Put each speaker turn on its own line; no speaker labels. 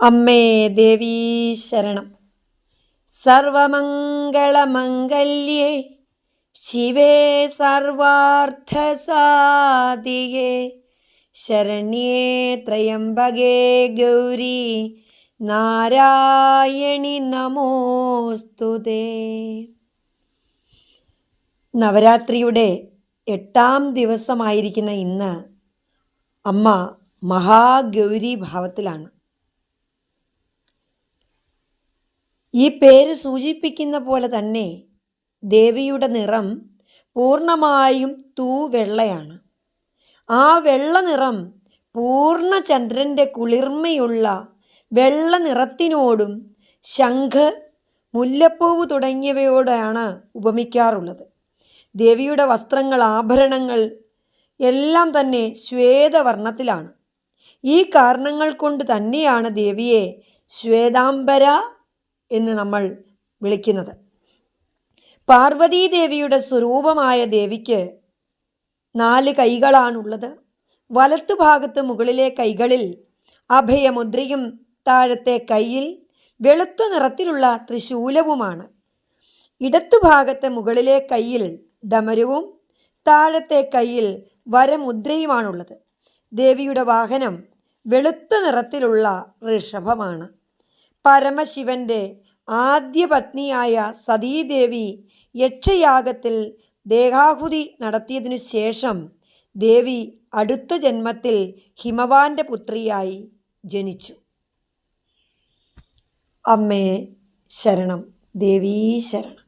അമ്മേ ദേവീ ശരണം. സർവമംഗളമംഗല്യേ ശിവേ സർവാർത്ഥസാധികേ ശരണ്യേ ത്രയംബകേ ഗൗരി നാരായണി നമോസ്തുതേ. നവരാത്രിയുടെ എട്ടാം ദിവസമായിരിക്കുന്ന ഇന്ന് അമ്മ മഹാഗൗരി ഭാവത്തിലാണ്. ഈ പേര് സൂചിപ്പിക്കുന്ന പോലെ തന്നെ ദേവിയുടെ നിറം പൂർണമായും തൂവെള്ളയാണ് ആ വെള്ള നിറം പൂർണ ചന്ദ്രന്റെ കുളിർമയുള്ള വെള്ള നിറത്തിനോടും ശംഖ് മുല്ലപ്പൂവ് തുടങ്ങിയവയോടാണ് ഉപമിക്കാറുള്ളത്. ദേവിയുടെ വസ്ത്രങ്ങൾ ആഭരണങ്ങൾ എല്ലാം തന്നെ ശ്വേതവർണത്തിലാണ്. ഈ കാരണങ്ങൾ കൊണ്ട് തന്നെയാണ് ദേവിയെ ശ്വേതാംബര എന്ന് നമ്മൾ വിളിക്കുന്നത്. പാർവതീദേവിയുടെ സ്വരൂപമായ ദേവിക്ക് നാല് കൈകളാണുള്ളത്. വലത്തുഭാഗത്ത് മുകളിലെ കൈകളിൽ അഭയമുദ്രയും താഴത്തെ കൈയിൽ വെളുത്ത നിറത്തിലുള്ള ത്രിശൂലവുമാണ്. ഇടത്തുഭാഗത്തെ മുകളിലെ കൈയിൽ ഡമരുവും താഴത്തെ കൈയിൽ വരമുദ്രയുമാണുള്ളത്. ദേവിയുടെ വാഹനം വെളുത്ത നിറത്തിലുള്ള ഋഷഭമാണ്. പരമശിവന്റെ ആദ്യ പത്നിയായ സതീദേവി യക്ഷയാഗത്തിൽ ദേഹാഹുതി നടത്തിയതിനു ശേഷം ദേവി അടുത്ത ജന്മത്തിൽ ഹിമവാന്റെ പുത്രിയായി ജനിച്ചു. അമ്മേ ശരണം ദേവീ ശരണം.